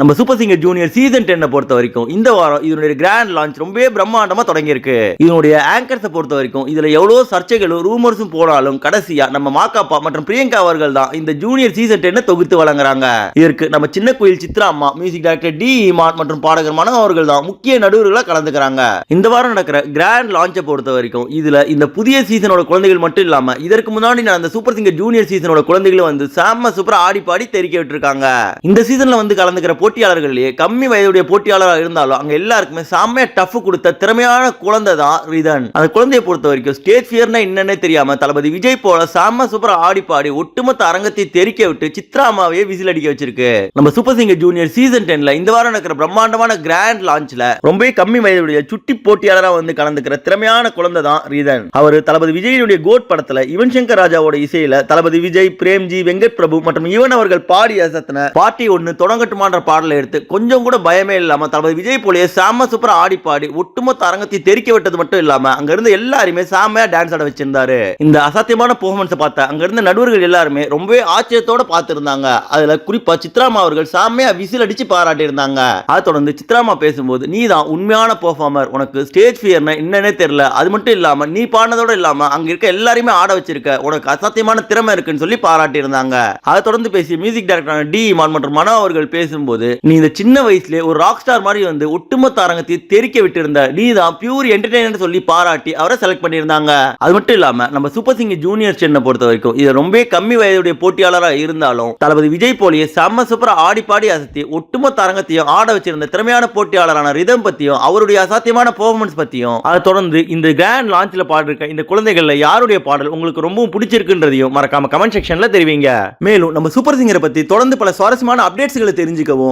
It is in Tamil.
நம்ம சூப்பர் சிங்கர் ஜூனியர் சீசன் டென்னை பொறுத்த வரைக்கும் இந்த வாரம் இதனுடைய கிராண்ட் லான்ச் ரொம்பவே பிரம்மாண்டமாக தொடங்கியிருக்கு. இதனுடைய ஆங்கர்ஸை பொறுத்த வரைக்கும் இதில் எவ்வளோ சர்ச்சைகளும் ரூமர்ஸும் போனாலும் கடைசியாக நம்ம மாக்காப்பா மற்றும் பிரியங்கா அவர்கள் தான் இந்த ஜூனியர் சீசன் டென்னை தொகுத்து வழங்குறாங்க. இதற்கு நம்ம சின்ன கோயில் சித்ரா அம்மா மியூசிக் டைரக்டர் டி இமான் மற்றும் பாடகர் மனம் அவர்கள் தான் முக்கிய நடுவர்களாக கலந்துக்கிறாங்க. இந்த வாரம் நடக்கிற கிராண்ட் லான்ச்சை பொறுத்த வரைக்கும் இதில் இந்த புதிய சீசனோட குழந்தைகள் மட்டும் இல்லாமல் இதற்கு முன்னாடி நடந்த சூப்பர் சிங்கர் ஜூனியர் சீசனோட குழந்தைகளும் வந்து செம்ம சூப்பராக ஆடி பாடி தெரிக்க விட்டுருக்காங்க. இந்த சீசனில் வந்து கலந்துக்கிற போட்டியாளர்கள்லயே கம்மி வயதுடைய போட்டியாளராக இருந்தாலும் அங்கே எல்லாருக்குமே செம்மையா டஃப் கொடுத்த திறமையான குழந்தை தான் ரிதன். அந்த குழந்தையை பொறுத்த வரைக்கும் ஸ்டேஜ் ஃபியர்னா என்னன்னே தெரியாம தளபதி விஜய் போல செம்ம சூப்பரா ஆடி பாடி ஒட்டுமொத்த அரங்கத்தை தெரிக்க விட்டு சித்ரா அம்மாவையே விசில் அடிக்க வச்சிருக்கு. நம்ம சூப்பர் சிங்கர் ஜூனியர் சீசன் டென்ல இந்த வாரம் நடக்கிற பிரம்மாண்டமான கிராண்ட் லான்ச்ல ரொம்பவே கம்மி வயதுடைய சுட்டி போட்டியாளராக வந்து கலந்துக்கிற திறமையான குழந்தை தான் ரீதன். அவர் தளபதி விஜயனுடைய கோட் படத்துல யுவன் சங்கர் ராஜாவோட இசையில தளபதி விஜய் பிரேம்ஜி வெங்கட் பிரபு மற்றும் யுவன் அவர்கள் பாடி அசத்தின பாட்டி ஒன்னு தொடங்கட்டுமான்ற பாடலை எடுத்து கொஞ்சம் கூட பயமே இல்லாமல் தளபதி விஜய் போலியே சாம சூப்பராக ஆடி பாடி ஒட்டுமொத்த அரங்கத்தை தெரிக்க விட்டது மட்டும் இல்லாமல் அங்கேருந்து எல்லாருமே சாமையாக டான்ஸ் ஆட வச்சிருந்தாரு. இந்த அசாத்தியமான பெர்ஃபார்மன்ஸை பார்த்தா அங்கேருந்து நடுவர்கள் எல்லாருமே ரொம்பவே ஆச்சரியத்தோட பார்த்துருந்தாங்க. அதில் குறிப்பாக சித்ராமா அவர்கள் சாமையாக விசில் அடித்து பாராட்டி இருந்தாங்க அதை தொடர்ந்து சித்ராமா பேசும்போது நீ தான் உண்மையான பெர்ஃபார்மர் உனக்கு ஸ்டேஜ் ஃபியர்னா என்னன்னே தெரியல. அது மட்டும் இல்லாமல் நீ பாடினதோட இல்லாமல் அங்கே இருக்க எல்லாருமே ஆட வச்சிருக்க. உனக்கு அசாத்தியமான திறமை இருக்குன்னு சொல்லி பாராட்டி இருந்தாங்க அதை தொடர்ந்து பேசிய மியூசிக் டைரக்டரான டி மான் மற்றும் மனோ அவர்கள் பேசும்போது நீ இந்த சின்ன வயசுல ஒரு ராக் ஸ்டார் மாதிரி வந்து ஒட்டுமொத்த அரங்கத்தை தெரிக்க விட்டிருந்த நீ தான் பியூர் என்டர்டைனர் சொல்லி பாராட்டி அவரை செலக்ட் பண்ணியிருந்தாங்க. அது மட்டும் இல்லாம நம்ம சூப்பர் சிங்கர் ஜூனியர் சென்னை பொறுத்த வரைக்கும் இது ரொம்ப கம்மி வயதுடைய போட்டியாளராக இருந்தாலும் தளபதி விஜய் போலியை செம்ம சூப்பரா ஆடி பாடி அசத்தி ஒட்டுமொத்த அரங்கத்தையும் ஆட வச்சிருந்த திறமையான போட்டியாளரான ரிதம் பத்தியும் அவருடைய அசாத்தியமான பெர்ஃபார்மன்ஸ் பத்தியும் அதை தொடர்ந்து இந்த கிராண்ட் லான்ச்ல பாடிருக்க இந்த குழந்தைகள்ல யாருடைய பாடல் உங்களுக்கு ரொம்பவும் பிடிச்சிருக்குன்றதையும் மறக்காம கமெண்ட் செக்ஷன்ல தெரிவிங்க. மேலும் நம்ம சூப்பர் சிங்கரை பத்தி தொடர்ந்து பல சுவாரஸ்யமான அப்டேட்ஸ்களை தெரிஞ்சுக்கவும்